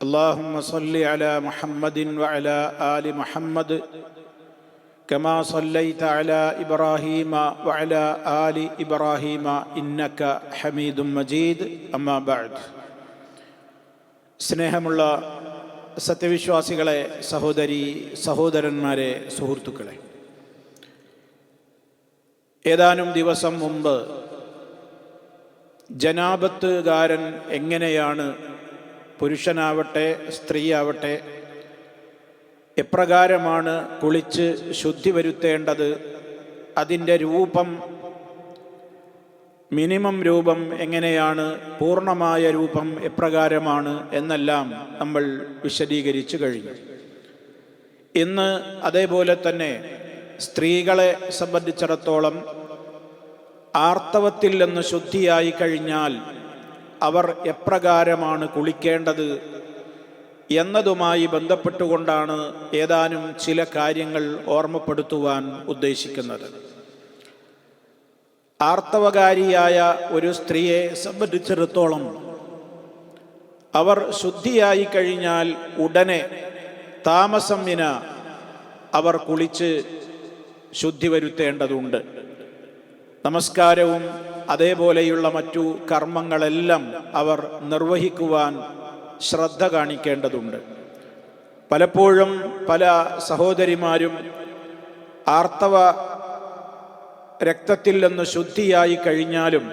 اللهم صل على محمد وعلى آل محمد كما صليت على إبراهيم وعلى آل إبراهيم إنك حميد مجيد أما بعد സ്നേഹമുള്ള സത്യവിശ്വാസികളെ സഹോദരി സഹോദരന്മാരെ സുഹൃത്തുക്കളെ ഏതാനും ദിവസം മുമ്പ് ജനാപത്തുകാരൻ എങ്ങനെയാണ് പുരുഷനാവട്ടെ സ്ത്രീയാവട്ടെ എപ്രകാരമാണ് കുളിച്ച് ശുദ്ധി വരുത്തേണ്ടത്? അതിന്റെ രൂപം മിനിമം രൂപം എങ്ങനെയാണ് പൂർണമായ രൂപം എപ്രകാരമാണ് എന്നെല്ലാം നമ്മൾ വിശദീകരിച്ചു കഴിഞ്ഞു. ഇന്ന് അതേപോലെ തന്നെ സ്ത്രീകളെ സംബന്ധിച്ചിടത്തോളം ആർത്തവത്തിൽ നിന്ന് ശുദ്ധിയായി കഴിഞ്ഞാൽ അവർ എപ്രകാരമാണ് കുളിക്കേണ്ടത് എന്നതുമായി ബന്ധപ്പെട്ടുകൊണ്ടാണ് ഏതാനും ചില കാര്യങ്ങൾ ഓർമ്മപ്പെടുത്തുവാൻ ഉദ്ദേശിക്കുന്നത്. ആർത്തവകാരിയായ ഒരു സ്ത്രീയെ സംബന്ധിച്ചിടത്തോളം അവർ ശുദ്ധിയായി കഴിഞ്ഞാൽ ഉടനെ താമസം വിന അവർ കുളിച്ച് ശുദ്ധി വരുത്തേണ്ടതുണ്ട്. നമസ്കാരവും അതേപോലെയുള്ള മറ്റു കർമ്മങ്ങളെല്ലാം അവർ നിർവഹിക്കുവാൻ ശ്രദ്ധ കാണിക്കേണ്ടതുണ്ട്. പലപ്പോഴും പല സഹോദരിമാരും ആർത്തവ രക്തത്തിൽ നിന്ന് ശുദ്ധിയായി കഴിഞ്ഞാലും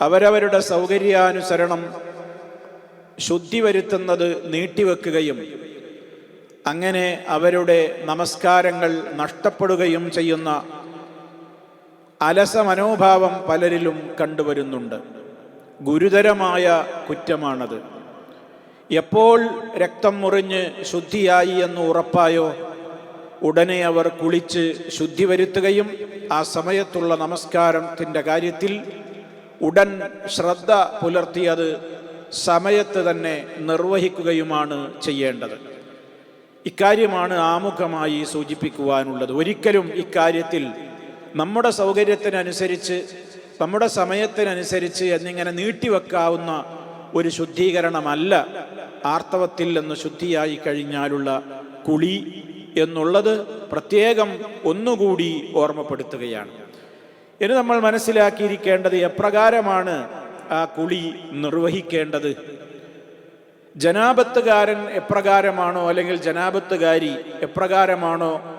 അവരവരുടെ സൗകര്യാനുസരണം ശുദ്ധി വരുത്തുന്നത് നീട്ടിവെക്കുകയും അങ്ങനെ അവരുടെ നമസ്കാരങ്ങൾ നഷ്ടപ്പെടുകയും ചെയ്യുന്ന അലസ മനോഭാവം പലരിലും കണ്ടുവരുന്നുണ്ട്. ഗുരുതരമായ കുറ്റമാണത്. എപ്പോൾ രക്തം മുറിഞ്ഞ് ശുദ്ധിയായി എന്ന് ഉറപ്പായോ? ഉടനെ അവർ കുളിച്ച് ശുദ്ധി വരുത്തുകയും ആ സമയത്തുള്ള നമസ്കാരത്തിന്റെ കാര്യത്തിൽ ഉടൻ ശ്രദ്ധ പുലർത്തിയത് സമയത്ത് തന്നെ നിർവഹിക്കുകയുമാണ് ചെയ്യേണ്ടത്. ഇക്കാര്യമാണ് ആമുഖമായി സൂചിപ്പിക്കുവാനുള്ളത്. ഒരിക്കലും ഇക്കാര്യത്തിൽ നമ്മുടെ സൗകര്യത്തിനനുസരിച്ച് നമ്മുടെ സമയത്തിനനുസരിച്ച് എന്നിങ്ങനെ നീട്ടിവെക്കാവുന്ന ഒരു ശുദ്ധീകരണമല്ല ആർത്തവത്തിൽ നിന്ന് ശുദ്ധിയായി കഴിഞ്ഞാലുള്ള കുളി എന്നുള്ളത് പ്രത്യേകം ഒന്നുകൂടി ഓർമ്മപ്പെടുത്തുകയാണ്. ഇനി നമ്മൾ മനസ്സിലാക്കിയിരിക്കേണ്ടത് എപ്രകാരമാണ് ആ കുളി നിർവഹിക്കേണ്ടത്? ജനാപത്തുകാരൻ എപ്രകാരമാണോ അല്ലെങ്കിൽ ജനാപത്തുകാരി എപ്രകാരമാണോ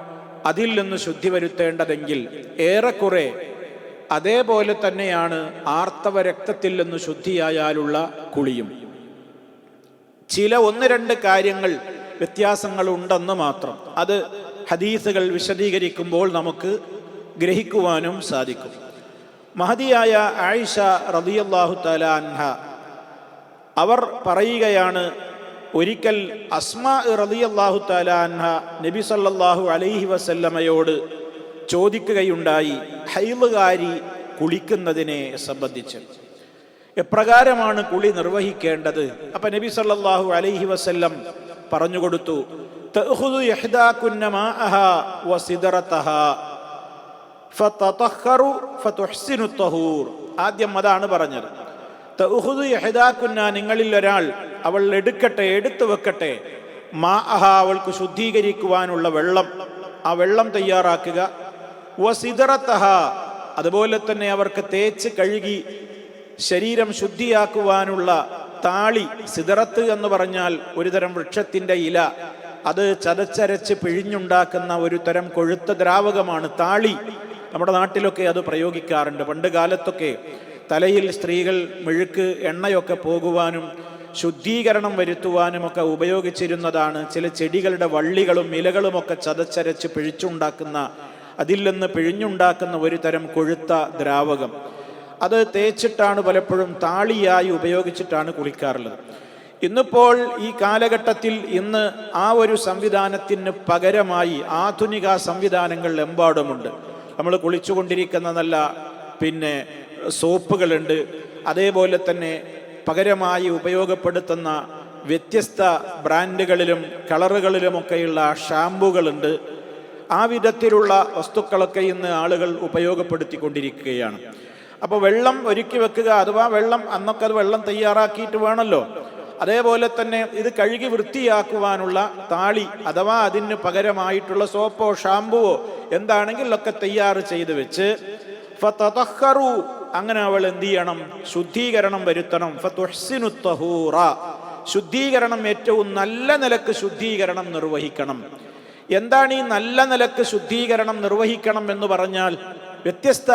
അതിൽ നിന്ന് ശുദ്ധി വരുത്തേണ്ടതെങ്കിൽ ഏറെക്കുറെ അതേപോലെ തന്നെയാണ് ആർത്തവ രക്തത്തിൽ നിന്ന് ശുദ്ധിയായാലുള്ള കുളിയും. ചില ഒന്ന് രണ്ട് കാര്യങ്ങൾ വ്യത്യാസങ്ങൾ ഉണ്ടെന്ന് മാത്രം. അത് ഹദീസുകൾ വിശദീകരിക്കുമ്പോൾ നമുക്ക് ഗ്രഹിക്കുവാനും സാധിക്കും. മഹതിയായ ആയിഷ റതിയല്ലാഹു തല അൻഹ അവർ പറയുകയാണ് ഒരിക്കൽ അസ്മാ റളിയല്ലാഹു തആല അൻഹ നബി സല്ലല്ലാഹു അലൈഹി വസല്ലമയോട് ചോദിക്കുകയുണ്ടായി ഹൈലുകാരി കുളിക്കുന്നതിനെ സംബന്ധിച്ച്. എപ്രകാരമാണ് കുളി നിർവഹിക്കേണ്ടത്? അപ്പൊ നബി സല്ലല്ലാഹു അലൈഹി വസല്ലം പറഞ്ഞുകൊടുത്തു ആദ്യം അതാണ് പറഞ്ഞത്. തൗഹുദു യഹദാക്കുന്ന നിങ്ങളിൽ ഒരാൾ അവൾ എടുക്കട്ടെ എടുത്തു വെക്കട്ടെ. മാ അഹ അവൾക്ക് ശുദ്ധീകരിക്കുവാനുള്ള വെള്ളം. ആ വെള്ളം തയ്യാറാക്കുക. വസിതറത്തഹ അതുപോലെ തന്നെ അവർക്ക് തേച്ച് കഴുകി ശരീരം ശുദ്ധിയാക്കുവാനുള്ള താളി സിതറത്ത് എന്ന് പറഞ്ഞാൽ ഒരുതരം വൃക്ഷത്തിന്റെ ഇല. അത് ചതച്ചരച്ച് പിഴിഞ്ഞുണ്ടാക്കുന്ന ഒരു തരം കൊഴുത്ത ദ്രാവകമാണ് താളി. നമ്മുടെ നാട്ടിലൊക്കെ അത് പ്രയോഗിക്കാറുണ്ട്. പണ്ട് കാലത്തൊക്കെ തലയിൽ സ്ത്രീകൾ മെഴുക്ക് എണ്ണയൊക്കെ പോകുവാനും ശുദ്ധീകരണം വരുത്തുവാനുമൊക്കെ ഉപയോഗിച്ചിരുന്നതാണ്. ചില ചെടികളുടെ വള്ളികളും ഇലകളുമൊക്കെ ചതച്ചരച്ച് പിഴിച്ചുണ്ടാക്കുന്ന അതിൽ നിന്ന് പിഴിഞ്ഞുണ്ടാക്കുന്ന ഒരു തരം കൊഴുത്ത ദ്രാവകം. അത് തേച്ചിട്ടാണ് പലപ്പോഴും താളിയായി ഉപയോഗിച്ചിട്ടാണ് കുളിക്കാറുള്ളത്. ഇന്നിപ്പോൾ ഈ കാലഘട്ടത്തിൽ ഇന്ന് ആ ഒരു സംവിധാനത്തിന് പകരമായി ആധുനിക സംവിധാനങ്ങൾ എമ്പാടുമുണ്ട്. നമ്മൾ കുളിച്ചുകൊണ്ടിരിക്കുന്നതല്ല പിന്നെ സോപ്പുകളുണ്ട്. അതേപോലെ തന്നെ പകരമായി ഉപയോഗപ്പെടുത്തുന്ന വ്യത്യസ്ത ബ്രാൻഡുകളിലും കളറുകളിലുമൊക്കെയുള്ള ഷാമ്പുകളുണ്ട്. ആ വിധത്തിലുള്ള വസ്തുക്കളൊക്കെ ഇന്ന് ആളുകൾ ഉപയോഗപ്പെടുത്തിക്കൊണ്ടിരിക്കുകയാണ്. അപ്പോൾ വെള്ളം ഒരുക്കി വെക്കുക അഥവാ വെള്ളം അന്നൊക്കെ അത് വെള്ളം തയ്യാറാക്കിയിട്ട് വേണമല്ലോ അതേപോലെ തന്നെ ഇത് കഴുകി വൃത്തിയാക്കുവാനുള്ള താളി അഥവാ അതിന് പകരമായിട്ടുള്ള സോപ്പോ ഷാമ്പുവോ എന്താണെങ്കിലൊക്കെ തയ്യാർ ചെയ്ത് വെച്ച് അങ്ങനെ അവൾ എന്ത് ചെയ്യണം? ശുദ്ധീകരണം വരുത്തണം. ഫതുഹ്സിനു ശുദ്ധീകരണം ഏറ്റവും നല്ല നിലയ്ക്ക് ശുദ്ധീകരണം നിർവഹിക്കണം. എന്താണ് ഈ നല്ല നിലയ്ക്ക് ശുദ്ധീകരണം നിർവഹിക്കണം എന്ന് പറഞ്ഞാൽ വ്യത്യസ്ത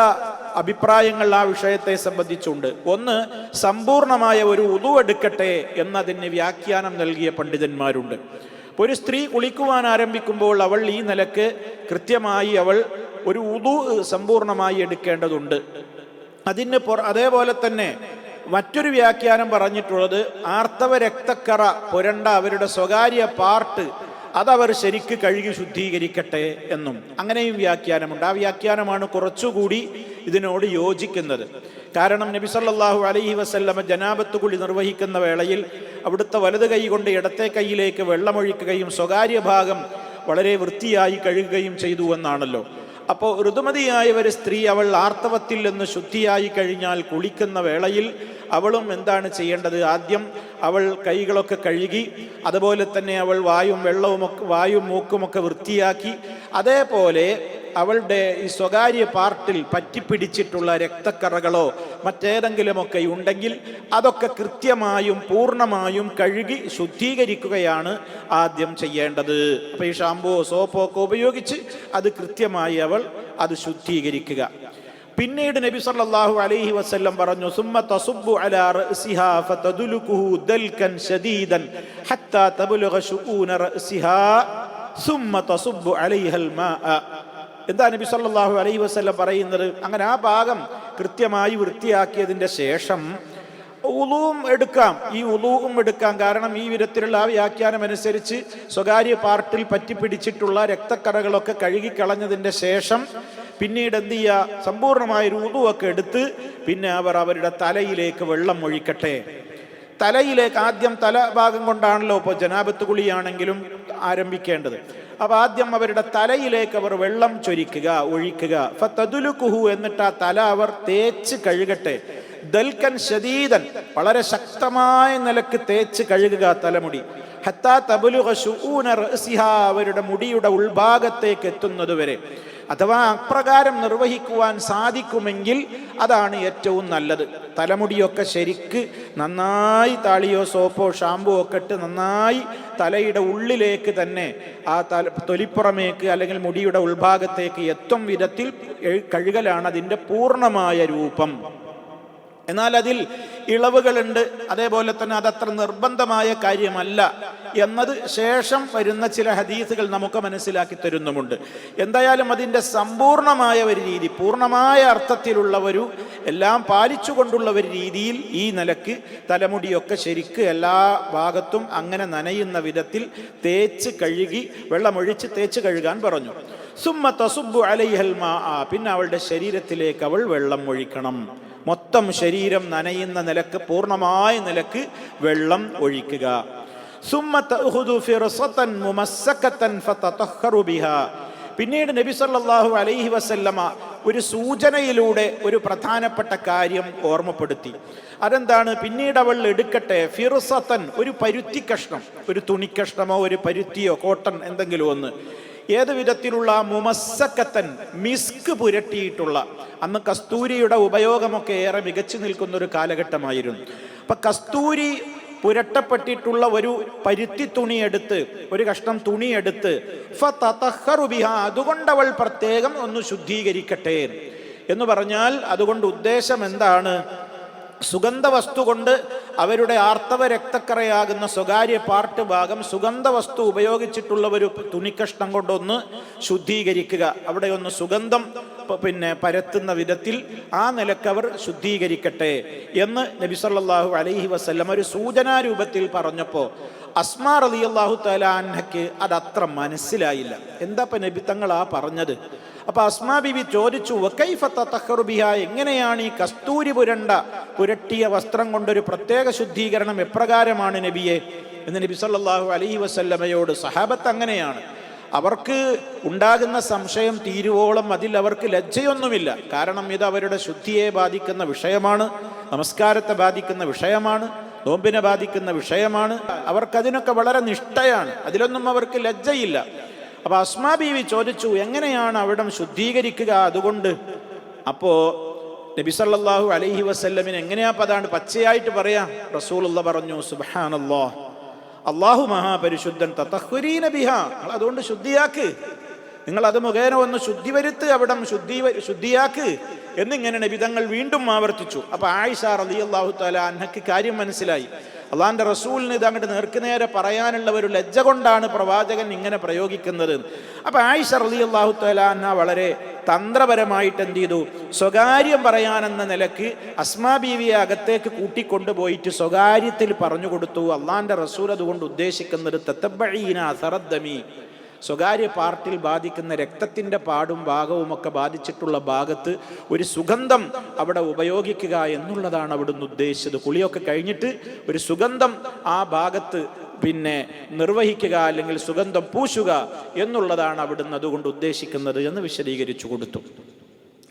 അഭിപ്രായങ്ങൾ ആ വിഷയത്തെ സംബന്ധിച്ചുണ്ട്. ഒന്ന് സമ്പൂർണമായ ഒരു ഉതുവെടുക്കട്ടെ എന്നതിന് വ്യാഖ്യാനം നൽകിയ പണ്ഡിതന്മാരുണ്ട്. ഒരു സ്ത്രീ കുളിക്കുവാൻ ആരംഭിക്കുമ്പോൾ അവൾ ഈ നിലയ്ക്ക് കൃത്യമായി അവൾ ഒരു ഉതു സമ്പൂർണമായി എടുക്കേണ്ടതുണ്ട്. അതിന് അതേപോലെ തന്നെ മറ്റൊരു വ്യാഖ്യാനം പറഞ്ഞിട്ടുള്ളത് ആർത്തവ രക്തക്കറ പുരണ്ട അവരുടെ സ്വകാര്യ പാർട്ട് അതവർ ശരിക്ക് കഴുകി ശുദ്ധീകരിക്കട്ടെ എന്നും. അങ്ങനെയും വ്യാഖ്യാനമുണ്ട്. ആ വ്യാഖ്യാനമാണ് കുറച്ചുകൂടി ഇതിനോട് യോജിക്കുന്നത്. കാരണം നബി സല്ലാഹു അലൈഹി വസല്ലമ ജനാപത്ത് കുളി നിർവഹിക്കുന്ന വേളയിൽ അവിടുത്തെ വലത് കൈ കൊണ്ട് ഇടത്തെ കൈയിലേക്ക് വെള്ളമൊഴിക്കുകയും സ്വകാര്യ ഭാഗം വളരെ വൃത്തിയായി കഴുകുകയും ചെയ്തു എന്നാണല്ലോ. അപ്പോൾ ഋതുമതിയായ ഒരു സ്ത്രീ അവൾ ആർത്തവത്തിൽ നിന്ന് ശുദ്ധിയായി കഴിഞ്ഞാൽ കുളിക്കുന്ന വേളയിൽ അവളും എന്താണ് ചെയ്യേണ്ടത്? ആദ്യം അവൾ കൈകളൊക്കെ കഴുകി അതുപോലെ തന്നെ അവൾ വായും വെള്ളവും വായും മൂക്കുമൊക്കെ വൃത്തിയാക്കി അതേപോലെ അവളുടെ ഈ സ്വകാര്യ പാർട്ടിൽ പറ്റിപ്പിടിച്ചിട്ടുള്ള രക്തക്കറകളോ മറ്റേതെങ്കിലുമൊക്കെ ഉണ്ടെങ്കിൽ അതൊക്കെ കൃത്യമായും പൂർണമായും കഴുകി ശുദ്ധീകരിക്കുകയാണ് ആദ്യം ചെയ്യേണ്ടത്. അപ്പോൾ ഈ ഷാമ്പുവോ സോപ്പോ ഒക്കെ ഉപയോഗിച്ച് അത് കൃത്യമായി അവൾ അത് ശുദ്ധീകരിക്കുക. പിന്നീട് നബി സല്ലല്ലാഹു അലൈഹി വസല്ലം പറഞ്ഞു സുമ്മ അലാ റഅസിഹാ ദൽകൻ ഹത്താ ശുഊന റഅസിഹാ സുമ്മ തസുബ്ബു അലൈഹൽ മാഅ. എന്താ നബി സല്ലാഹു അലൈഹി വസല്ലം പറയുന്നത്? അങ്ങനെ ആ ഭാഗം കൃത്യമായി വൃത്തിയാക്കിയതിന്റെ ശേഷം ഉളുവും എടുക്കാം. ഈ ഉളുവും എടുക്കാം. കാരണം ഈ വിധത്തിലുള്ള ആ വ്യാഖ്യാനം അനുസരിച്ച് സ്വകാര്യ പാർട്ടിൽ പറ്റിപ്പിടിച്ചിട്ടുള്ള രക്തക്കറകളൊക്കെ കഴുകിക്കളഞ്ഞതിന്റെ ശേഷം പിന്നീട് എന്ത് ചെയ്യുക സമ്പൂർണമായ ഒരു ഉളുവൊക്കെ എടുത്ത് പിന്നെ അവർ അവരുടെ തലയിലേക്ക് വെള്ളം ഒഴിക്കട്ടെ. തലയിലേക്ക് ആദ്യം തല ഭാഗം കൊണ്ടാണല്ലോ ഇപ്പോൾ ജനാപത്ത് കുളിയാണെങ്കിലും ആരംഭിക്കേണ്ടത്. അപ്പൊ ആദ്യം അവരുടെ തലയിലേക്ക് അവർ വെള്ളം ചൊരിക്കുക ഒഴിക്കുക. ഫതദുലുകുഹു എന്നിട്ട് ആ തല അവർ തേച്ച് കഴുകട്ടെ. ദൽക്കൻ ശദീദൻ വളരെ ശക്തമായ നിലയ്ക്ക് തേച്ച് കഴുകുക തലമുടി. ഹത്താ തബുലുഹ അവരുടെ മുടിയുടെ ഉൾഭാഗത്തേക്ക് എത്തുന്നത് വരെ. അഥവാ അപ്രകാരം നിർവഹിക്കുവാൻ സാധിക്കുമെങ്കിൽ അതാണ് ഏറ്റവും നല്ലത്. തലമുടിയൊക്കെ ശരിക്ക് നന്നായി താളിയോ സോപ്പോ ഷാമ്പോ ഒക്കെ ഇട്ട് നന്നായി തലയുടെ ഉള്ളിലേക്ക് തന്നെ ആ തല തൊലിപ്പുറമേക്ക് അല്ലെങ്കിൽ മുടിയുടെ ഉൾഭാഗത്തേക്ക് എത്തും വിധത്തിൽ കഴുകലാണ് അതിന്റെ പൂർണമായ രൂപം. എന്നാൽ അതിൽ ഇളവുകളുണ്ട്. അതേപോലെ തന്നെ അതത്ര നിർബന്ധമായ കാര്യമല്ല എന്നത് ശേഷം വരുന്ന ചില ഹദീസുകൾ നമുക്ക് മനസ്സിലാക്കി തരുന്നുമുണ്ട്. എന്തായാലും അതിന്റെ സമ്പൂർണമായ ഒരു രീതി പൂർണമായ അർത്ഥത്തിലുള്ള ഒരു എല്ലാം പാലിച്ചുകൊണ്ടുള്ള ഒരു രീതിയിൽ ഈ നിലയ്ക്ക് തലമുടിയൊക്കെ ശരിക്ക് എല്ലാ ഭാഗത്തും അങ്ങനെ നനയുന്ന വിധത്തിൽ തേച്ച് കഴുകി വെള്ളമൊഴിച്ച് തേച്ച് കഴുകാൻ പറഞ്ഞു. സുമ്മ തസുബു അലൈഹൽ മാ പിന്നെ അവളുടെ ശരീരത്തിലേക്ക് അവൾ വെള്ളം ഒഴിക്കണം. മൊത്തം ശരീരം നനയുന്ന നിലയ്ക്ക് പൂർണമായ നിലയ്ക്ക് വെള്ളം ഒഴിക്കുക. പിന്നീട് നബി സല്ലാഹു അലൈഹി വസല്ലമ ഒരു സൂചനയിലൂടെ ഒരു പ്രധാനപ്പെട്ട കാര്യം ഓർമ്മപ്പെടുത്തി. അതെന്താണ്? പിന്നീട് അവൾ എടുക്കട്ടെ ഫിറുസത്തൻ ഒരു പരുത്തി കഷ്ണം. ഒരു തുണിക്കഷ്ണമോ ഒരു പരുത്തിയോ കോട്ടൺ എന്തെങ്കിലും ഒന്ന്. ഏത് വിധത്തിലുള്ള മുമസ്സക്കത്തൻ മിസ്ക് പുരട്ടിയിട്ടുള്ള അന്ന് കസ്തൂരിയുടെ ഉപയോഗമൊക്കെ ഏറെ മികച്ചു നിൽക്കുന്ന ഒരു കാലഘട്ടമായിരുന്നു. അപ്പൊ കസ്തൂരി പുരട്ടപ്പെട്ടിട്ടുള്ള ഒരു പരുത്തി തുണിയെടുത്ത് ഒരു കഷ്ണം തുണിയെടുത്ത് അതുകൊണ്ട് അവൾ പ്രത്യേകം ഒന്ന് ശുദ്ധീകരിക്കട്ടെ എന്ന് പറഞ്ഞാൽ അതുകൊണ്ട് ഉദ്ദേശം എന്താണ്? സുഗന്ധ വസ്തു കൊണ്ട് അവരുടെ ആർത്തവ രക്തക്കറയാകുന്ന സ്വകാര്യ പാർട്ട് ഭാഗം സുഗന്ധ വസ്തു ഉപയോഗിച്ചിട്ടുള്ള ഒരു തുണിക്കഷ്ണം കൊണ്ടൊന്ന് ശുദ്ധീകരിക്കുക. അവിടെ ഒന്ന് സുഗന്ധം പിന്നെ പരത്തുന്ന വിധത്തിൽ ആ നിലയ്ക്ക് അവർ ശുദ്ധീകരിക്കട്ടെ എന്ന് നബി സല്ലല്ലാഹു അലൈഹി വസ്ല്ലം ഒരു സൂചനാ രൂപത്തിൽ പറഞ്ഞപ്പോൾ അസ്മാ അലി അള്ളാഹു തലാൻഹയ്ക്ക് അതത്ര മനസ്സിലായില്ല. എന്താപ്പ നബി തങ്ങൾ ആ പറഞ്ഞത്? അപ്പൊ അസ്മാ ബിബി ചോദിച്ചു "വകൈഫ തതഹറു ബിഹാ?" എങ്ങനെയാണ് ഈ കസ്തൂരി പുരണ്ട പുരട്ടിയ വസ്ത്രം കൊണ്ടൊരു പ്രത്യേക ശുദ്ധീകരണം എപ്രകാരമാണ് നബിയെ എന്ന് നബി സല്ലാഹു അലഹി വസല്ലമയോട് സഹാബത്ത് അങ്ങനെയാണ്. അവർക്ക് ഉണ്ടാകുന്ന സംശയം തീരുവോളം അതിൽ അവർക്ക് ലജ്ജയൊന്നുമില്ല. കാരണം ഇത് അവരുടെ ശുദ്ധിയെ ബാധിക്കുന്ന വിഷയമാണ് നമസ്കാരത്തെ ബാധിക്കുന്ന വിഷയമാണ് നോമ്പിനെ ബാധിക്കുന്ന വിഷയമാണ്. അവർക്കതിനൊക്കെ വളരെ നിഷ്ഠയാണ് അതിലൊന്നും അവർക്ക് ലജ്ജയില്ല. അപ്പൊ അസ്മാ ബീവി ചോദിച്ചു എങ്ങനെയാണ് അവിടം ശുദ്ധീകരിക്കുക അതുകൊണ്ട്? അപ്പോ നബി സല്ലല്ലാഹു അലൈഹി വസ്ല്ലമിന് എങ്ങനെയാ പതാണ് പച്ചയായിട്ട് പറയാ? റസൂലുള്ള പറഞ്ഞു സുബ്ഹാനല്ലാഹ് അള്ളാഹു മഹാപരിശുദ്ധൻ നിങ്ങൾ അതുകൊണ്ട് ശുദ്ധിയാക്ക്. നിങ്ങൾ അത് മുഖേന ഒന്ന് ശുദ്ധി വരുത്ത് അവിടം ശുദ്ധി ശുദ്ധിയാക്ക് എന്നിങ്ങനെ നബിതങ്ങൾ വീണ്ടും ആവർത്തിച്ചു. അപ്പൊ ആയിഷ റലി അള്ളാഹു താല അന്നക്ക് കാര്യം മനസ്സിലായി. അള്ളാഹിന്റെ റസൂലിന് ഇത് അങ്ങോട്ട് നേർക്കുനേരെ പറയാനുള്ള ഒരു ലജ്ജ കൊണ്ടാണ് പ്രവാചകൻ ഇങ്ങനെ പ്രയോഗിക്കുന്നത്. അപ്പൊ ആയിഷ അലി അള്ളാഹു തലാന്ന വളരെ തന്ത്രപരമായിട്ട് എന്ത് ചെയ്തു? സ്വകാര്യം പറയാനെന്ന നിലയ്ക്ക് അസ്മാ ബീവിയെ അകത്തേക്ക് കൂട്ടിക്കൊണ്ടുപോയിട്ട് സ്വകാര്യത്തിൽ പറഞ്ഞു കൊടുത്തു. അള്ളാന്റെ റസൂൽ അതുകൊണ്ട് ഉദ്ദേശിക്കുന്നത് തത്തബഴീന അസറദ്ദമി. സ്വകാര്യ പാർട്ടിൽ ബാധിക്കുന്ന രക്തത്തിന്റെ പാടും ഭാഗവും ഒക്കെ ബാധിച്ചിട്ടുള്ള ഭാഗത്ത് ഒരു സുഗന്ധം അവിടെ ഉപയോഗിക്കുക എന്നുള്ളതാണ് അവിടുന്ന് ഉദ്ദേശിച്ചത്. കുളിയൊക്കെ കഴിഞ്ഞിട്ട് ഒരു സുഗന്ധം ആ ഭാഗത്ത് പിന്നെ നിർവഹിക്കുക അല്ലെങ്കിൽ സുഗന്ധം പൂശുക എന്നുള്ളതാണ് അവിടുന്ന് അതുകൊണ്ട് ഉദ്ദേശിക്കുന്നത് എന്ന് വിശദീകരിച്ചു കൊടുത്തു.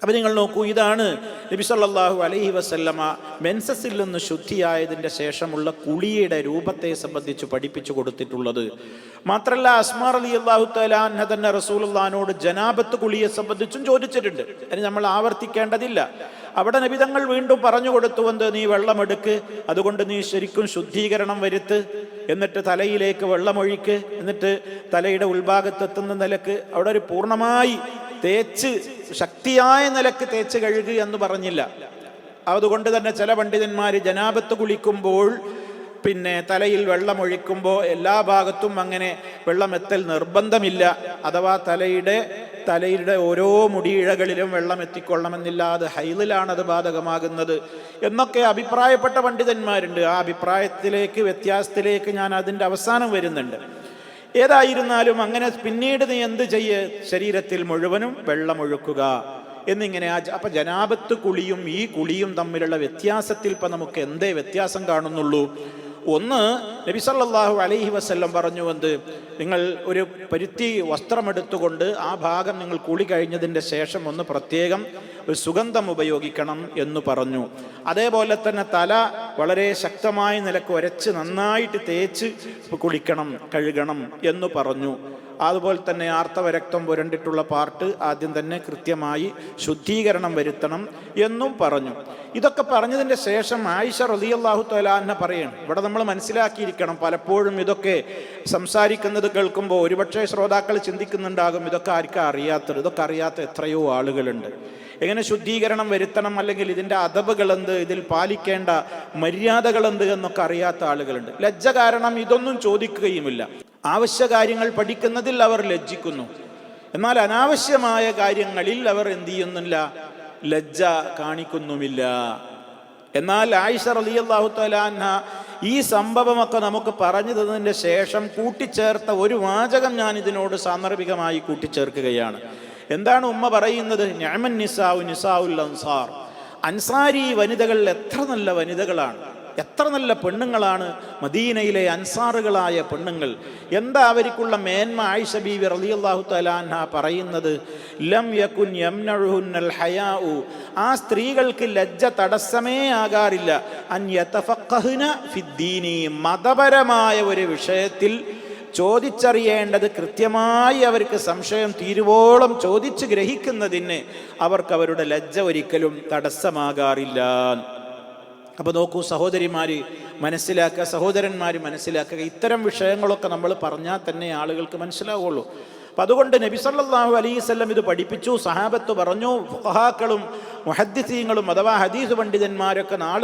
അപ്പം നിങ്ങൾ നോക്കൂ ഇതാണ് നബി സല്ലല്ലാഹു അലൈഹി വസല്ലമ മെൻസസിൽ നിന്ന് ശുദ്ധിയായതിന്റെ ശേഷമുള്ള കുളിയുടെ രൂപത്തെ സംബന്ധിച്ച് പഠിപ്പിച്ചു കൊടുത്തിട്ടുള്ളത്. മാത്രല്ല അസ്മാർ അലി അള്ളാഹു തലാൻഹ തന്നെ റസൂലുള്ളാനോട് ജനാബത്ത് കുളിയെ സംബന്ധിച്ചും ചോദിച്ചിട്ടുണ്ട്. അതിന് നമ്മൾ ആവർത്തിക്കേണ്ടതില്ല. അവിടെ നബിതങ്ങൾ വീണ്ടും പറഞ്ഞു കൊടുത്തു എന്ത് നീ വെള്ളമെടുക്ക് അതുകൊണ്ട് നീ ശരിക്കും ശുദ്ധീകരണം വരുത്ത് എന്നിട്ട് തലയിലേക്ക് വെള്ളമൊഴിക്ക് എന്നിട്ട് തലയുടെ ഉൾഭാഗത്തെത്തുന്ന നിലയ്ക്ക് അവിടെ ഒരു പൂർണമായി തേച്ച് ശക്തിയായ നിലയ്ക്ക് തേച്ച് കഴുകുക എന്ന് പറഞ്ഞില്ല. അതുകൊണ്ട് തന്നെ ചില പണ്ഡിതന്മാർ ജനാപത്ത് കുളിക്കുമ്പോൾ പിന്നെ തലയിൽ വെള്ളമൊഴിക്കുമ്പോൾ എല്ലാ ഭാഗത്തും അങ്ങനെ വെള്ളമെത്തൽ നിർബന്ധമില്ല. അഥവാ തലയുടെ തലയുടെ ഓരോ മുടിയിഴകളിലും വെള്ളം എത്തിക്കൊള്ളണമെന്നില്ല അത് ഹൈലിലാണ് അത് ബാധകമാകുന്നത് എന്നൊക്കെ അഭിപ്രായപ്പെട്ട പണ്ഡിതന്മാരുണ്ട്. ആ അഭിപ്രായത്തിലേക്ക് വ്യത്യാസത്തിലേക്ക് ഞാൻ അതിന്റെ അവസാനം വരുന്നുണ്ട്. ഏതായിരുന്നാലും അങ്ങനെ പിന്നീട് നീ എന്ത് ചെയ്യ്? ശരീരത്തിൽ മുഴുവനും വെള്ളമൊഴുക്കുക എന്നിങ്ങനെ ആ അപ്പൊ ജനാപത്ത് കുളിയും ഈ കുളിയും തമ്മിലുള്ള വ്യത്യാസത്തിൽ ഇപ്പൊ നമുക്ക് എന്തേ വ്യത്യാസം കാണുന്നുള്ളൂ? ഒന്ന് നബി സല്ലല്ലാഹു അലൈഹി വസ്ല്ലം പറഞ്ഞു എന്ത്? നിങ്ങൾ ഒരു പരുത്തി വസ്ത്രമെടുത്തുകൊണ്ട് ആ ഭാഗം നിങ്ങൾ കുളി കഴിഞ്ഞതിന്റെ ശേഷം ഒന്ന് പ്രത്യേകം ഒരു സുഗന്ധം ഉപയോഗിക്കണം എന്ന് പറഞ്ഞു. അതേപോലെ തന്നെ തല വളരെ ശക്തമായ നിലയ്ക്ക് ഉരച്ച് നന്നായിട്ട് തേച്ച് കുളിക്കണം കഴുകണം എന്ന് പറഞ്ഞു. അതുപോലെ തന്നെ ആർത്തവരക്തം പുരണ്ടിട്ടുള്ള പാർട്ട് ആദ്യം തന്നെ കൃത്യമായി ശുദ്ധീകരണം വരുത്തണം എന്നും പറഞ്ഞു. ഇതൊക്കെ പറഞ്ഞതിന്റെ ശേഷം ആയിഷ റളിയല്ലാഹു തലാന്നെ പറയണം. ഇവിടെ നമ്മൾ മനസ്സിലാക്കിയിരിക്കണം പലപ്പോഴും ഇതൊക്കെ സംസാരിക്കുന്നത് കേൾക്കുമ്പോൾ ഒരുപക്ഷെ ശ്രോതാക്കൾ ചിന്തിക്കുന്നുണ്ടാകും ഇതൊക്കെ ആർക്കും അറിയാത്തത്? ഇതൊക്കെ അറിയാത്ത എത്രയോ ആളുകളുണ്ട്. എങ്ങനെ ശുദ്ധീകരണം വരുത്തണം അല്ലെങ്കിൽ ഇതിന്റെ അതബുകൾ എന്ത് ഇതിൽ പാലിക്കേണ്ട മര്യാദകൾ എന്ത് എന്നൊക്കെ അറിയാത്ത ആളുകളുണ്ട്. ലജ്ജ കാരണം ഇതൊന്നും ചോദിക്കുകയുമില്ല. ആവശ്യ കാര്യങ്ങൾ പഠിക്കുന്നതിൽ അവർ ലജ്ജിക്കുന്നു. എന്നാൽ അനാവശ്യമായ കാര്യങ്ങളിൽ അവർ എന്ത് ചെയ്യുന്നില്ല? ലജ്ജ കാണിക്കുന്നുമില്ല. എന്നാൽ ആയിഷ റളിയല്ലാഹു തലാൻഹ ഈ സംഭവമൊക്കെ നമുക്ക് പറഞ്ഞു തന്നതിന്റെ ശേഷം കൂട്ടിച്ചേർത്ത ഒരു വാചകം ഞാൻ ഇതിനോട് സാന്ദർഭികമായി കൂട്ടിച്ചേർക്കുകയാണ്. എന്താണ് ഉമ്മ പറയുന്നത്? ഞാമൻ നിസാവു നിസാവുൽ അൻസാർ. അൻസാരി വനിതകൾ എത്ര നല്ല വനിതകളാണ്. എത്ര നല്ല പെണ്ണുങ്ങളാണ്. മദീനയിലെ അൻസാറുകളായ പെണ്ണുങ്ങൾ. എന്താ അവർക്കുള്ള മേന്മ? ആയിഷ ബീവി റളിയല്ലാഹു തലാൻഹ പറയുന്നത് ലം യകുൻ യംനഉഹുന്നൽ ഹയാഉ ആ സ്ത്രീകൾക്ക് ലജ്ജ തടസ്സമേ ആകാറില്ല. അൻ യതഫഖഹ്ന ഫിദ്ദീനി. മതപരമായ ഒരു വിഷയത്തിൽ ചോദിച്ചറിയേണ്ടത് കൃത്യമായി അവർക്ക് സംശയം തീരുവോളം ചോദിച്ചു ഗ്രഹിക്കുന്നതിന് അവർക്ക് അവരുടെ ലജ്ജ ഒരിക്കലും തടസ്സമാകാറില്ല. അപ്പോൾ നോക്കൂ സഹോദരിമാര് മനസ്സിലാക്കുക സഹോദരന്മാർ മനസ്സിലാക്കുക. ഇത്തരം വിഷയങ്ങളൊക്കെ നമ്മൾ പറഞ്ഞാൽ തന്നെ ആളുകൾക്ക് മനസ്സിലാവുള്ളൂ. അപ്പം അതുകൊണ്ട് നബി സല്ലാഹു അലൈഹി വസല്ലം ഇത് പഠിപ്പിച്ചു സഹാബത്ത് പറഞ്ഞു ഫുഹാക്കളും മുഹദ്ദിസീങ്ങളും അഥവാ ഹദീസ് പണ്ഡിതന്മാരൊക്കെ നാൾ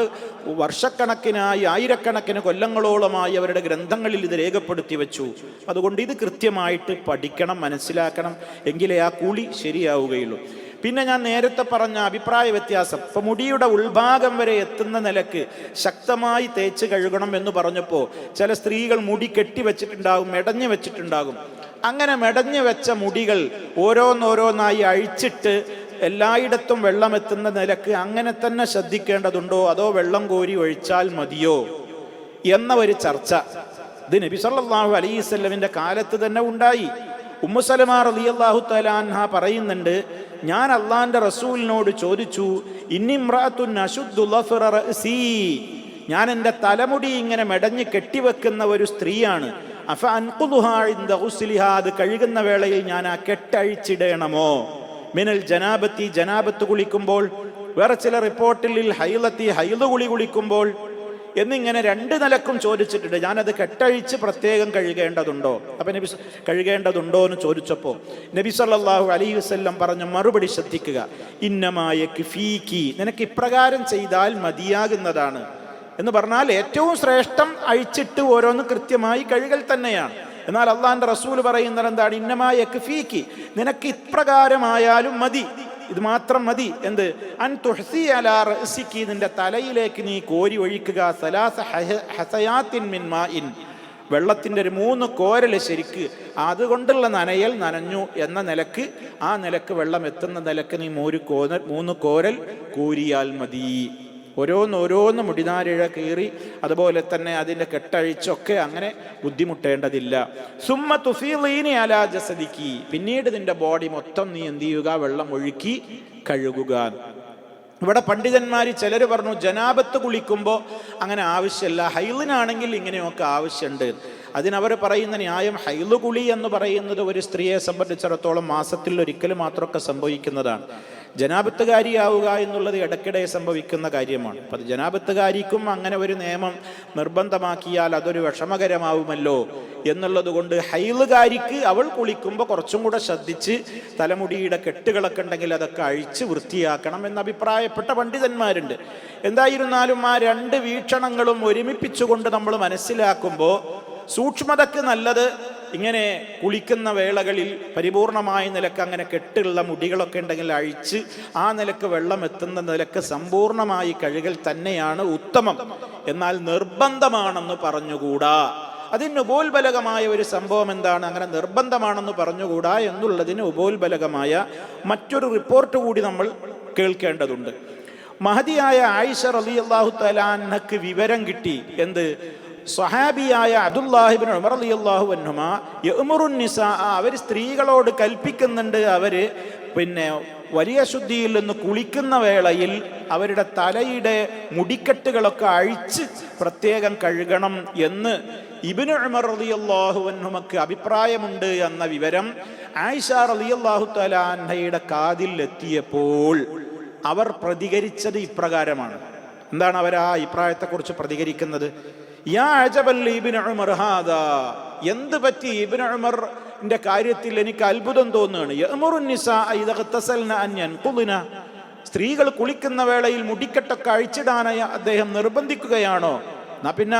വർഷക്കണക്കിനായി ആയിരക്കണക്കിന് കൊല്ലങ്ങളോളമായി അവരുടെ ഗ്രന്ഥങ്ങളിൽ ഇത് രേഖപ്പെടുത്തി വെച്ചു. അതുകൊണ്ട് ഇത് കൃത്യമായിട്ട് പഠിക്കണം മനസ്സിലാക്കണം എങ്കിലേ ആ കൂളി ശരിയാവുകയുള്ളൂ. പിന്നെ ഞാൻ നേരത്തെ പറഞ്ഞ അഭിപ്രായ വ്യത്യാസം. ഇപ്പൊ മുടിയുടെ ഉൾഭാഗം വരെ എത്തുന്ന നിലയ്ക്ക് ശക്തമായി തേച്ച് കഴുകണം എന്ന് പറഞ്ഞപ്പോൾ ചില സ്ത്രീകൾ മുടി കെട്ടി വെച്ചിട്ടുണ്ടാകും മെടഞ്ഞു വെച്ചിട്ടുണ്ടാകും. അങ്ങനെ മെടഞ്ഞു വെച്ച മുടികൾ ഓരോന്നോരോന്നായി അഴിച്ചിട്ട് എല്ലായിടത്തും വെള്ളം എത്തുന്ന നിലയ്ക്ക് അങ്ങനെ തന്നെ ശ്രദ്ധിക്കേണ്ടതുണ്ടോ? അതോ വെള്ളം കോരി ഒഴിച്ചാൽ മതിയോ? എന്ന ഒരു ചർച്ച. ഇത് നബി സല്ലല്ലാഹു അലൈഹി കാലത്ത് തന്നെ ഉണ്ടായി. ഉമ്മുസലമ റളിയല്ലാഹു തലാൻഹ പറയുന്നുണ്ട് ഞാൻ അള്ളാന്റെ റസൂലിനോട് ചോദിച്ചു ഇന്നിമ്രാത്തുൻ അശുദ്ധു ലഫ്റ റഅസി? ഞാൻ എന്റെ തലമുടി ഇങ്ങനെ മെടഞ്ഞ് കെട്ടിവെക്കുന്ന ഒരു സ്ത്രീയാണ്. അഫ ഗുസ്ലിഹാ? അത് കഴുകുന്ന വേളയിൽ ഞാൻ ആ കെട്ടഴിച്ചിടണമോ? മിനൽ ജനാബത്തി ജനാബത്ത് കുളിക്കുമ്പോൾ വേറെ ചില റിപ്പോർട്ടിൽ ഹൈലത്തി ഹൈലുകുളി കുളിക്കുമ്പോൾ എന്നിങ്ങനെ രണ്ട് നിലക്കും ചോദിച്ചിട്ടുണ്ട്. ഞാനത് കെട്ടഴിച്ച് പ്രത്യേകം കഴുകേണ്ടതുണ്ടോ? അപ്പൊ നബി കഴുകേണ്ടതുണ്ടോ എന്ന് ചോദിച്ചപ്പോൾ നബി സല്ലാഹു അലൈഹി വസല്ലം പറഞ്ഞ മറുപടി ശ്രദ്ധിക്കുക. ഇന്നമായ കിഫീക്കി നിനക്ക് ഇപ്രകാരം ചെയ്താൽ മതിയാകുന്നതാണ്. എന്ന് പറഞ്ഞാൽ ഏറ്റവും ശ്രേഷ്ഠം അഴിച്ചിട്ട് ഓരോന്ന് കൃത്യമായി കഴുകൽ തന്നെയാണ്. എന്നാൽ അള്ളാന്റെ റസൂൽ പറയുന്നത് എന്താണ്? ഇന്നമായ കിഫീക്കി നിനക്ക് ഇപ്രകാരമായാലും മതി. ഇത് മാത്രം മതി. എന്ത്? അൻ തുഹസി അലാർ സിക്കി നിന്റെ തലയിലേക്ക് നീ കോരി ഒഴിക്കുക. സലാസ ഹസയാത്തിൻ മിൻ ഇൻ വെള്ളത്തിന്റെ ഒരു മൂന്ന് കോരൽ ശരിക്ക് അതുകൊണ്ടുള്ള നനയൽ നനഞ്ഞു എന്ന നിലയ്ക്ക് ആ നിലയ്ക്ക് വെള്ളം എത്തുന്ന നിലയ്ക്ക് നീ മൂര് കോന മൂന്ന് കോരൽ കോരിയാൽ മതി. ഓരോന്നോരോന്ന് മുടിനാരിഴ കീറി അതുപോലെ തന്നെ അതിന്റെ കെട്ടഴിച്ചൊക്കെ അങ്ങനെ ബുദ്ധിമുട്ടേണ്ടതില്ല. സുമ്മ തുഫീലീനി അലാ ജസദിക്കി. പിന്നീട് നിന്റെ ബോഡി മൊത്തം നീ എന്ത് ചെയ്യുക? വെള്ളം ഒഴുക്കി കഴുകുക. ഇവിടെ പണ്ഡിതന്മാർ ചിലർ പറഞ്ഞു ജനാപത്ത് കുളിക്കുമ്പോൾ അങ്ങനെ ആവശ്യമില്ല. ഹൈലിനാണെങ്കിൽ ഇങ്ങനെയൊക്കെ ആവശ്യമുണ്ട്. അതിനവർ പറയുന്ന ന്യായം ഹൈലുകുളി എന്ന് പറയുന്നത് ഒരു സ്ത്രീയെ സംബന്ധിച്ചിടത്തോളം മാസത്തിൽ ഒരിക്കൽ മാത്രമൊക്കെ സംഭവിക്കുന്നതാണ്. ജനാപത്തുകാരിയാവുക എന്നുള്ളത് ഇടയ്ക്കിടെ സംഭവിക്കുന്ന കാര്യമാണ്. അപ്പം ജനാപത്തുകാരിക്കും അങ്ങനെ ഒരു നിയമം നിർബന്ധമാക്കിയാൽ അതൊരു വിഷമകരമാവുമല്ലോ എന്നുള്ളത് കൊണ്ട് ഹൈലുകാരിക്ക് അവൾ കുളിക്കുമ്പോൾ കുറച്ചും കൂടെ ശ്രദ്ധിച്ച് തലമുടിയുടെ കെട്ടുകളൊക്കെ ഉണ്ടെങ്കിൽ അതൊക്കെ അഴിച്ച് വൃത്തിയാക്കണം എന്ന് അഭിപ്രായപ്പെട്ട പണ്ഡിതന്മാരുണ്ട്. എന്തായിരുന്നാലും ആ രണ്ട് വീക്ഷണങ്ങളും ഒരുമിപ്പിച്ചുകൊണ്ട് നമ്മൾ മനസ്സിലാക്കുമ്പോൾ സൂക്ഷ്മതയ്ക്ക് നല്ലത് ഇങ്ങനെ കുളിക്കുന്ന വേളകളിൽ പരിപൂർണമായ നിലയ്ക്ക് അങ്ങനെ കെട്ടുള്ള മുടികളൊക്കെ ഉണ്ടെങ്കിൽ അഴിച്ച് ആ നിലയ്ക്ക് വെള്ളം എത്തുന്ന നിലയ്ക്ക് സമ്പൂർണമായി കഴുകൽ തന്നെയാണ് ഉത്തമം. എന്നാൽ നിർബന്ധമാണെന്ന് പറഞ്ഞുകൂടാ? അതിന് ഉപോത്ബലകമായ ഒരു സംഭവം എന്താണ്? അങ്ങനെ നിർബന്ധമാണെന്ന് പറഞ്ഞുകൂടാ എന്നുള്ളതിന് ഉപോത്ബലകമായ മറ്റൊരു റിപ്പോർട്ട് കൂടി നമ്മൾ കേൾക്കേണ്ടതുണ്ട്. മഹതിയായ ആയിഷ റലി അള്ളാഹു തലാന്നക്ക് വിവരം കിട്ടി. എന്ത്? സ്വഹാബിയായ അബ്ദുല്ലാഹിബിൻ ഉമർ അലി അള്ളാഹു അന്നുമ യമുറുൻ നിസ അവർ സ്ത്രീകളോട് കൽപ്പിക്കുന്നുണ്ട് അവർ പിന്നെ വലിയ ശുദ്ധിയിൽ നിന്ന് കുളിക്കുന്ന വേളയിൽ അവരുടെ തലയുടെ മുടിക്കെട്ടുകളൊക്കെ അഴിച്ച് പ്രത്യേകം കഴുകണം എന്ന് ഇബിന് ഉമർ റളിയല്ലാഹു അൻഹുമക്ക് അഭിപ്രായമുണ്ട് എന്ന വിവരം ആയിഷ റളിയല്ലാഹു തലാൻഹയുടെ കാതിൽ എത്തിയപ്പോൾ അവർ പ്രതികരിച്ചത് ഇപ്രകാരമാണ്. എന്താണ് അവർ ആ അഭിപ്രായത്തെക്കുറിച്ച് പ്രതികരിക്കുന്നത്? എന്ത് പറ്റി ഇബ്നു ഉമറിന്റെ കാര്യത്തിൽ എനിക്ക് അത്ഭുതം തോന്നുകയാണ്. സ്ത്രീകൾ കുളിക്കുന്ന വേളയിൽ മുടിക്കെട്ടൊക്കെ അഴിച്ചിടാനായി അദ്ദേഹം നിർബന്ധിക്കുകയാണോ? പിന്നെ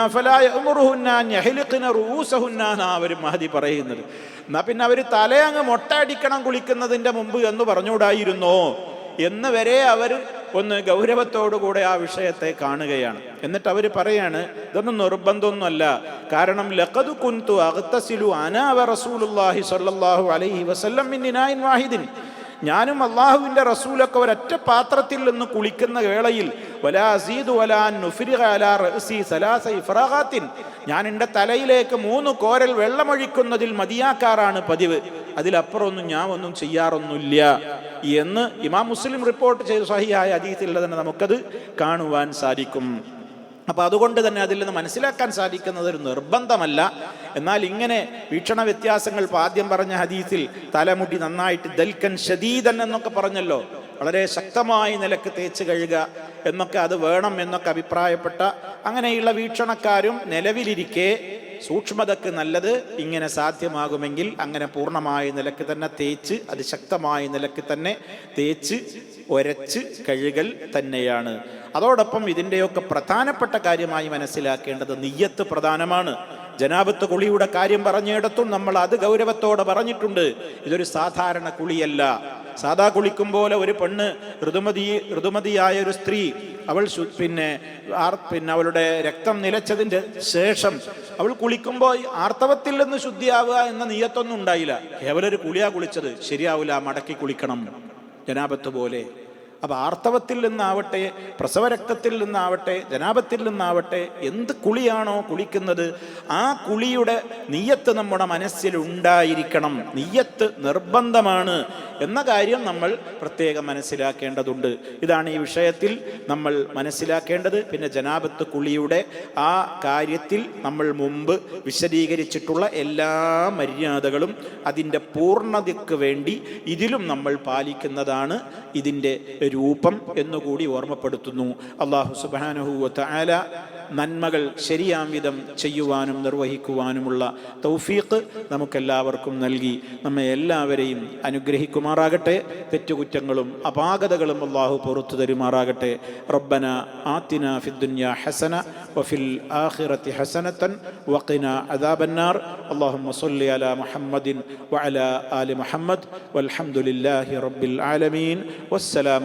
പറയുന്നത്. പിന്നെ അവർ തലയങ്ങ് മൊട്ടയടിക്കണം കുളിക്കുന്നതിന്റെ മുമ്പ് എന്ന് പറഞ്ഞുകൂടായിരുന്നോ? എന്ന് വരെ അവർ ഒന്ന് ഗൗരവത്തോടുകൂടെ ആ വിഷയത്തെ കാണുകയാണ്. എന്നിട്ട് അവർ പറയാണ് ഇതൊന്നും നിർബന്ധമൊന്നുമല്ല. കാരണം ലഖദു കുൻതു അഗ്തസിലു അനാ റസൂലുള്ളാഹി സ്വല്ലല്ലാഹു അലൈഹി വസല്ലം മിൻ വാഹിദിൻ. ഞാനും അള്ളാഹുവിന്റെ റസൂലൊക്കെ ഒരൊറ്റ പാത്രത്തിൽ നിന്ന് കുളിക്കുന്ന വേളയിൽ ഞാൻ എന്റെ തലയിലേക്ക് മൂന്ന് കോരൽ വെള്ളമൊഴിക്കുന്നതിൽ മതിയാക്കാറാണ് പതിവ്. അതിലപ്പുറമൊന്നും ഞാൻ ഒന്നും ചെയ്യാറൊന്നുമില്ല എന്ന് ഇമാം മുസ്ലിം റിപ്പോർട്ട് ചെയ്ത സഹിയായ അതീതിൽ തന്നെ നമുക്കത് കാണുവാൻ സാധിക്കും. അപ്പൊ അതുകൊണ്ട് തന്നെ അതിൽ നിന്ന് മനസ്സിലാക്കാൻ സാധിക്കുന്നത് ഒരു നിർബന്ധമല്ല. എന്നാൽ ഇങ്ങനെ വീക്ഷണ വ്യത്യാസങ്ങൾ ഇപ്പൊ ആദ്യം പറഞ്ഞ ഹദീസിൽ തലമുടി നന്നായിട്ട് ദൽക്കൻ ഷദീദൻ എന്നൊക്കെ പറഞ്ഞല്ലോ. വളരെ ശക്തമായി നിലയ്ക്ക് തേച്ച് കഴുകുക എന്നൊക്കെ അത് വേണം എന്നൊക്കെ അഭിപ്രായപ്പെട്ട അങ്ങനെയുള്ള വീക്ഷണക്കാരും നിലവിലിരിക്കെ സൂക്ഷ്മതക്ക് നല്ലത് ഇങ്ങനെ സാധ്യമാകുമെങ്കിൽ അങ്ങനെ പൂർണമായ നിലയ്ക്ക് തന്നെ തേച്ച് അത് ശക്തമായ നിലയ്ക്ക് തന്നെ തേച്ച് ഒരച്ച് കഴുകൽ തന്നെയാണ്. അതോടൊപ്പം ഇതിന്റെയൊക്കെ പ്രധാനപ്പെട്ട കാര്യമായി മനസ്സിലാക്കേണ്ടത് നെയ്യത്ത് പ്രധാനമാണ്. ജനാപത്ത് കുളിയുടെ കാര്യം പറഞ്ഞിടത്തും നമ്മൾ അത് ഗൗരവത്തോടെ പറഞ്ഞിട്ടുണ്ട്. ഇതൊരു സാധാരണ കുളിയല്ല. സാധാ കുളിക്കും പോലെ ഒരു പെണ്ണ് ഋതുമതി ഋതുമതിയായ ഒരു സ്ത്രീ അവൾ പിന്നെ പിന്നെ അവളുടെ രക്തം നിലച്ചതിന്റെ ശേഷം അവൾ കുളിക്കുമ്പോൾ ആർത്തവത്തിൽ നിന്ന് ശുദ്ധിയാവുക എന്ന നീയത്തൊന്നും ഉണ്ടായില്ല. കേവലൊരു കുളിയാ കുളിച്ചത് ശരിയാവില്ല മടക്കി കുളിക്കണം. ജനാപത്ത് പോലെ അപ്പൊ ആർത്തവത്തിൽ നിന്നാവട്ടെ പ്രസവരക്തത്തിൽ നിന്നാവട്ടെ ജനാപത്തിൽ നിന്നാവട്ടെ എന്ത് കുളിയാണോ കുളിക്കുന്നത് ആ കുളിയുടെ നീയത്ത് നമ്മുടെ മനസ്സിൽ ഉണ്ടായിരിക്കണം. നീയത്ത് നിർബന്ധമാണ് എന്ന കാര്യം നമ്മൾ പ്രത്യേകം മനസ്സിലാക്കേണ്ടതുണ്ട്. ഇതാണ് ഈ വിഷയത്തിൽ നമ്മൾ മനസ്സിലാക്കേണ്ടത്. പിന്നെ ജനാപത്ത് കുളിയുടെ ആ കാര്യത്തിൽ നമ്മൾ മുമ്പ് വിശദീകരിച്ചിട്ടുള്ള എല്ലാ മര്യാദകളും അതിന്റെ പൂർണതയ്ക്ക് വേണ്ടി ഇതിലും നമ്മൾ പാലിക്കുന്നതാണ് ഇതിന്റെ രൂപം എന്നുകൂടി ഓർമ്മപ്പെടുത്തുന്നു അള്ളാഹു സുബാനഹുവത്ത ആല നന്മകൾ ശരിയാം വിധം ചെയ്യുവാനും നിർവഹിക്കുവാനുമുള്ള തൗഫീഖ് നമുക്കെല്ലാവർക്കും നൽകി നമ്മെ എല്ലാവരെയും അനുഗ്രഹിക്കുമാറാകട്ടെ തെറ്റുകുറ്റങ്ങളും അപാകതകളും അള്ളാഹു പുറത്തു തരുമാറാകട്ടെ റബ്ബന ആത്തിന ഫിദ്ദുന്യ ഹസന വഫിൽ ആഖിറത്തി ഹസനത്തൻ വഖിന അദാബന്നാർ اللهم صل على محمد وعلى آل محمد والحمد لله رب العالمين والسلام